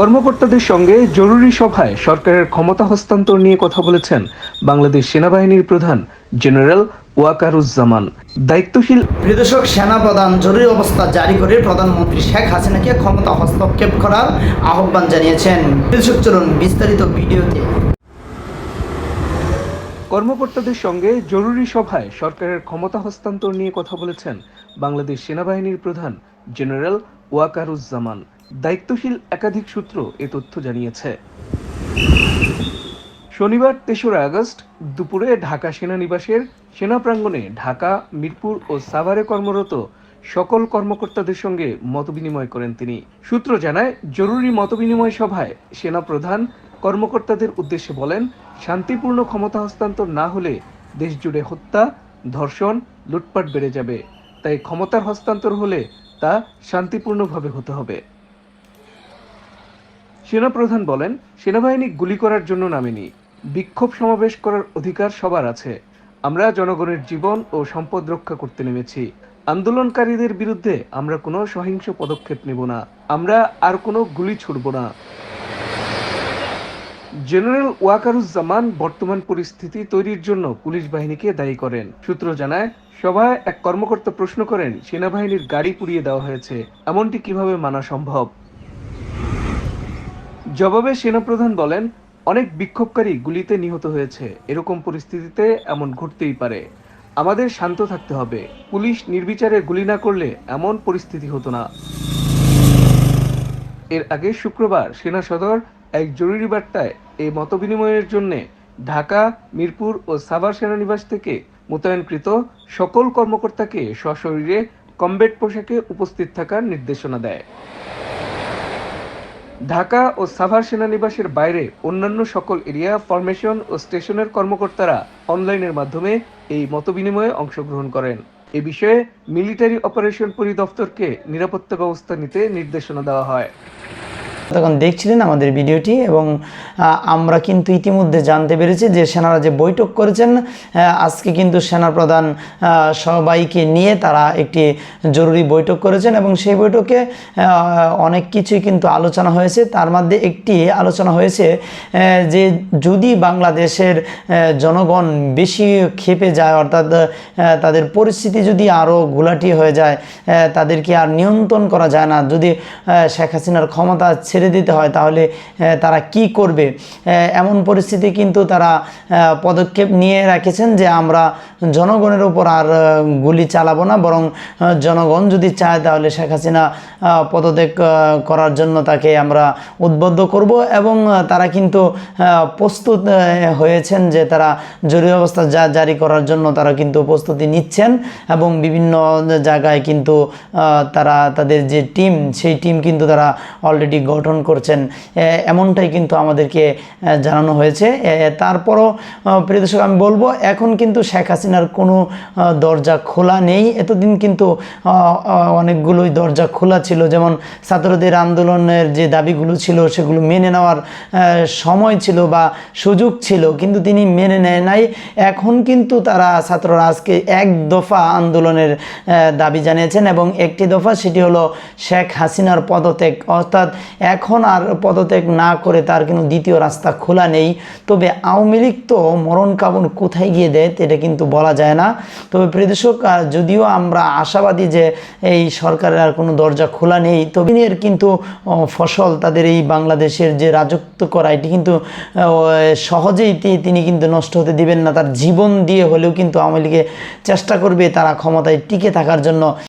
কর্মকর্তাদের সঙ্গে জরুরি সভায় সরকারের ক্ষমতা হস্তান্তর নিয়ে কথা বলেছেন বাংলাদেশ সেনাবাহিনীর প্রধান জেনারেল ওয়াকারুজ্জামান। দায়িত্বশীল প্রিয়দর্শক সেনাপ্রধান জরুরি অবস্থা জারি করে প্রধানমন্ত্রী শেখ হাসিনাকে ক্ষমতা হস্তক্ষেপ করার আহ্বান জানিয়েছেন। প্রিয়দর্শক চলুন বিস্তারিত ভিডিওতে। কর্মকর্তাদের সঙ্গে জরুরি সভায় সরকারের ক্ষমতা হস্তান্তর নিয়ে কথা বলেছেন বাংলাদেশ সেনাবাহিনীর প্রধান জেনারেল ওয়াকারুজ্জামান। দায়িত্বশীল একাধিক সূত্র এ তথ্য জানিয়েছে। শনিবার তেসরা আগস্ট দুপুরে ঢাকা সেনানিবাসের সেনা প্রাঙ্গণে ঢাকা, মিরপুর ও সাভারে কর্মরত সকল কর্মকর্তাদের সঙ্গে মতবিনিময় করেন তিনি। সূত্র জানায়, জরুরি মতবিনিময় সভায় সেনা প্রধান কর্মকর্তাদের উদ্দেশ্যে বলেন, শান্তিপূর্ণ ক্ষমতা হস্তান্তর না হলে দেশ জুড়ে হত্যা, ধর্ষণ, লুটপাট বেড়ে যাবে। তাই ক্ষমতার হস্তান্তর হলে তা শান্তিপূর্ণভাবে হতে হবে। সেনাপ্রধান বলেন, সেনাবাহিনী গুলি করার জন্য নামেনি। বিক্ষোভ সমাবেশ করার অধিকার সবার আছে। আমরা জনগণের জীবন ও সম্পদ রক্ষা করতে নেমেছি। আন্দোলনকারীদের বিরুদ্ধে আমরা কোনো সহিংস পদক্ষেপ নেব না। আমরা আর কোনো গুলি ছুড়ব না। জেনারেল ওয়াকারুজ্জামান বর্তমান পরিস্থিতি তৈরির জন্য পুলিশ বাহিনীকে দায়ী করেন। সূত্র জানায়, সভায় এক কর্মকর্তা প্রশ্ন করেন, সেনাবাহিনীর গাড়ি পুড়িয়ে দেওয়া হয়েছে। এমনটি কীভাবে মানা সম্ভব? জবাবে সেনাপ্রধান বলেন, অনেক বিক্ষোভকারী গুলিতে নিহত হয়েছে। এরকম পরিস্থিতিতে এমন ঘটতেই পারে। আমাদের শান্ত থাকতে হবে। পুলিশ নির্বিচারে গুলি না করলে এমন পরিস্থিতি হতো না। এর আগে শুক্রবার সেনা সদর এক জরুরি বার্তায় এই মতবিনিময়ের জন্য ঢাকা, মিরপুর ও সাভার সেনানিবাস থেকে মোতায়েনকৃত সকল কর্মকর্তাকে সশরীরে কমবেট পোশাকে উপস্থিত থাকার নির্দেশনা দেয়। ঢাকা ও সাভার সেনানিবাসের বাইরে অন্যান্য সকল এরিয়া ফরমেশন ও স্টেশনের কর্মকর্তারা অনলাইনের মাধ্যমে এই মতবিনিময়ে অংশগ্রহণ করেন। এ বিষয়ে মিলিটারি অপারেশন পরিদপ্তরকে নিরাপত্তা ব্যবস্থা নিতে নির্দেশনা দেওয়া হয়। তখন দেখছিলেন আমাদের ভিডিওটি এবং আমরা কিন্তু ইতিমধ্যে জানতে পেরেছি যে সেনারা যে বৈঠক করেছেন আজকে কিন্তু সেনাপ্রধান সবাইকে নিয়ে তারা একটি জরুরি বৈঠক করেছেন এবং সেই বৈঠকে অনেক কিছুই কিন্তু আলোচনা হয়েছে। তার মধ্যে একটি আলোচনা হয়েছে যে যদি বাংলাদেশের জনগণ বেশি ক্ষেপে যায়, অর্থাৎ তাদের পরিস্থিতি যদি আরও ঘোলাটি হয়ে যায় তাদেরকে আর নিয়ন্ত্রণ করা যায় না, যদি শেখ হাসিনার ক্ষমতা ছেড়ে দিতে হয়, তাহলে তারা কি করবে? এমন পরিস্থিতি কিন্তু তারা পদক্ষেপ নিয়ে রেখেছেন যে আমরা জনগণের উপর আর গুলি চালাবো না, বরং জনগণ যদি চায় তাহলে শেখ হাসিনা পদত্যাগ করার জন্য তাকে আমরা উদ্বুদ্ধ করব এবং তারা কিন্তু প্রস্তুত হয়েছেন যে তারা জরুরি অবস্থা যা, জারি করার জন্য তারা কিন্তু প্রস্তুতি নিচ্ছেন এবং বিভিন্ন জায়গায় কিন্তু তারা, তাদের যে টিম, সেই টিম কিন্তু তারা অলরেডি গঠন করছেন এমনটাই কিন্তু আমাদেরকে জানানো হয়েছে। তারপরও প্রিয় দর্শক, আমি বলব, এখন কিন্তু শেখ হাসিনার কোনো দরজা খোলা নেই। এতদিন কিন্তু অনেকগুলোই দরজা খোলা ছিল। যেমন ছাত্রদের আন্দোলনের যে দাবিগুলো ছিল, সেগুলো মেনে নেওয়ার সময় ছিল বা সুযোগ ছিল, কিন্তু তিনি মেনে নেয় নাই। এখন কিন্তু তারা ছাত্ররা আজকে এক দফা আন্দোলনের দাবি জানিয়েছেন এবং একটি দফা, সেটি হলো শেখ হাসিনার পদত্যাগ। অর্থাৎ এখন আর পদত্যাগ না করে তার কিন্তু দ্বিতীয় রাস্তা খোলা নেই। তবে আওয়ামী লীগ তো মরণ কাবন কোথায় গিয়ে দেয় এটা কিন্তু বলা যায় না। তবে প্রিয়দর্শক যদিও আমরা আশাবাদী যে এই সরকারের আর কোনো দরজা খোলা নেই, তবে এর কিন্তু ফসল তাদের এই বাংলাদেশের যে রাজত্ব করা, এটি কিন্তু সহজেই তিনি কিন্তু নষ্ট হতে দিবেন না। তার জীবন দিয়ে হলেও কিন্তু আওয়ামী লীগে চেষ্টা করবে তারা ক্ষমতায় টিকে থাকার জন্য।